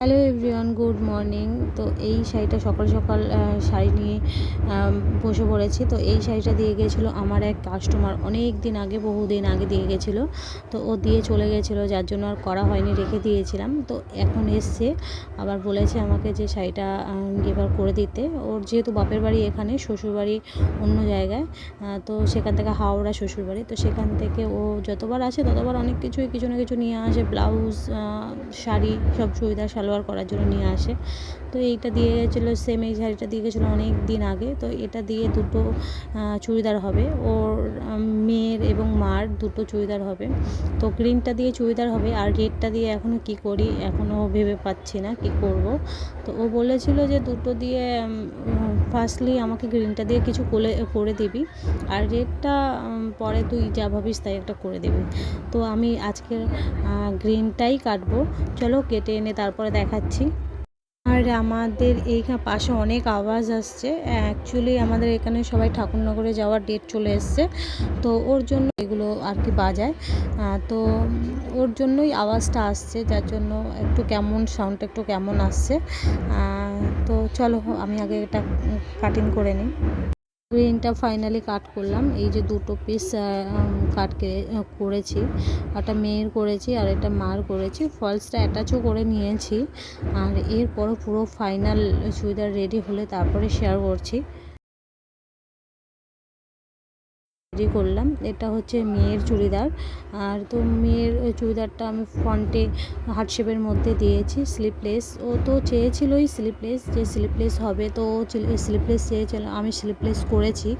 Hello everyone good morning তো এই শাড়িটা সকাল সকাল শাড়ি নিয়ে বসে পড়েছি। তো এই শাড়িটা দিয়ে গেছিল আমার এক কাস্টমার অনেক দিন আগে বহু দিন আগে দিয়ে গেছিল তো ও দিয়ে চলে গেছিল যার জন্য আর করা হয়নি, রেখে দিয়েছিলাম। তো এখন এসছে, আবার বলেছে আমাকে যে শাড়িটা এবার করে দিতে। ওর যেহেতু বাপের বাড়ি এখানে শ্বশুরবাড়ি অন্য জায়গায় তো সেখান থেকে হাওড়া শ্বশুরবাড়ি তো সেখান থেকে ও যতবার আসে, ততবার অনেক কিছুই কিছু না কিছু নিয়ে আসে। ব্লাউজ শাড়ি, সব চুড়িদার সালোয়ার করার জন্য নিয়ে আসে। তো এইটা দিয়ে গেছিল সেম এই শাড়িটা দিয়ে গেছিল অনেক দিন আগে। তো এটা দিয়ে দুটো চুড়িদার হবে। ওর মেয়ের এবং মার দুটো চুড়িদার হবে। তো গ্রিনটা দিয়ে চুড়িদার হবে আর রেডটা দিয়ে এখনও কি করি এখনও ভেবে পাচ্ছি না কি করব। তো ও বলেছিল যে দুটো দিয়ে ফার্স্টলি আমাকে গ্রিনটা দিয়ে কিছু করে করে দিবি। আর রেডটা পরে তুই যা ভাবিস তাই একটা করে দিবি। তো আমি আজকের গ্রিনটাই কাটবো। চলো কেটে এনে তারপরে দেখাচ্ছি। আর আমাদের এইখানে পাশে অনেক আওয়াজ আসছে। অ্যাকচুয়ালি আমাদের এখানে সবাই ঠাকুরনগরে যাওয়ার ডেট চলে এসছে। তো ওর জন্য এগুলো আর কি বাজায়। তো ওর জন্যই আওয়াজটা আসছে, যার জন্য একটু কেমন সাউন্ডটা একটু কেমন আসছে। তো চলো, আমি আগে এটা কাটিং করে নিই। গ্রিনটা ফাইনালি কাট করলাম। এই যে দুটো পিস কাট করেছি। একটা মেয়ের করেছি আর এটা মার করেছি। ফলসটা অ্যাটাচও করে নিয়েছি। আর এরপরও পুরো ফাইনাল চুড়িদার রেডি হলে তারপরে শেয়ার করছি। রেডি করলাম। এটা হচ্ছে মেয়ের চুড়িদার। আর তো মেয়ের চুড়িদারটা আমি ফ্রন্টে হার্ট শেপের মধ্যে দিয়েছি স্লিপলেস ও তো চেয়েছিলই স্লিপলেস যে স্লিপলেস হবে। তো স্লিপলেস চেয়েছিল, আমি স্লিপলেস করেছি।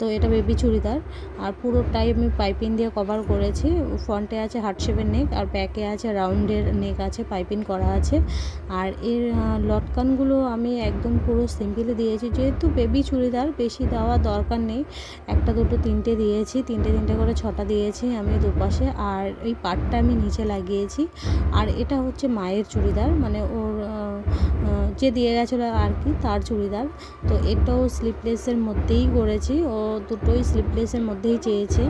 তো এটা বেবি চুড়িদার। আর পুরোটাই আমি পাইপিং দিয়ে কভার করেছি। ফ্রন্টে আছে হার্ট শেপের নেক আর ব্যাকে আছে রাউন্ডের নেক আছে পাইপিং করা আছে। আর এর লটকানগুলো আমি একদম পুরো সিম্পলি দিয়েছি। যেহেতু বেবি চুড়িদার, বেশি দেওয়া দরকার নেই। একটা, দুটো, তিনটে তিনটে দিয়েছি, তিনটে তিনটে করে ছটা দিয়েছি আমি দুপাশে। আর এই পাটটা আমি নিচে লাগিয়েছি। আর এটা হচ্ছে মায়ের চুড়িদার মানে ওর যে দিয়ে গেছিল আর কি, তার চুড়িদার। তো এটাও স্লিপলেসের মধ্যেই করেছি। ও দুটোই স্লিপলেসের মধ্যেই চেয়েছে।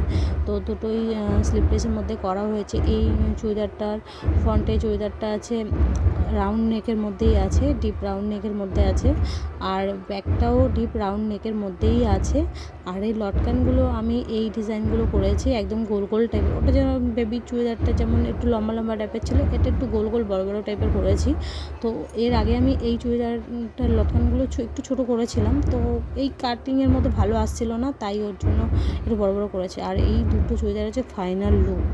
তো দুটোই স্লিপলেসের মধ্যে করা হয়েছে। এই চুড়িদারটার ফ্রন্টে চুড়িদারটা আছে রাউন্ড নেকের মধ্যেই আছে ডিপ রাউন্ড নেকের মধ্যে আছে। আর ব্যাকটাও ডিপ রাউন্ড নেকের মধ্যেই আছে। আর এই লটকানগুলো আমি এই ডিজাইনগুলো করেছি একদম গোল গোল টাইপের ওটা যেমন বেবি চুড়িদারটা যেমন একটু লম্বা লম্বা টাইপের ছিল, এটা একটু গোল গোল বড় বড় টাইপের করেছি। তো এর আগে আমি এই চুড়িদারটার লটকানগুলো একটু ছোট করেছিলাম, তো এই কাটিংয়ের মতো ভালো আসছিল না, তাই ওর জন্য একটু বড় বড় করেছে। আর এই দুটো চুড়িদার হচ্ছে ফাইনাল লুক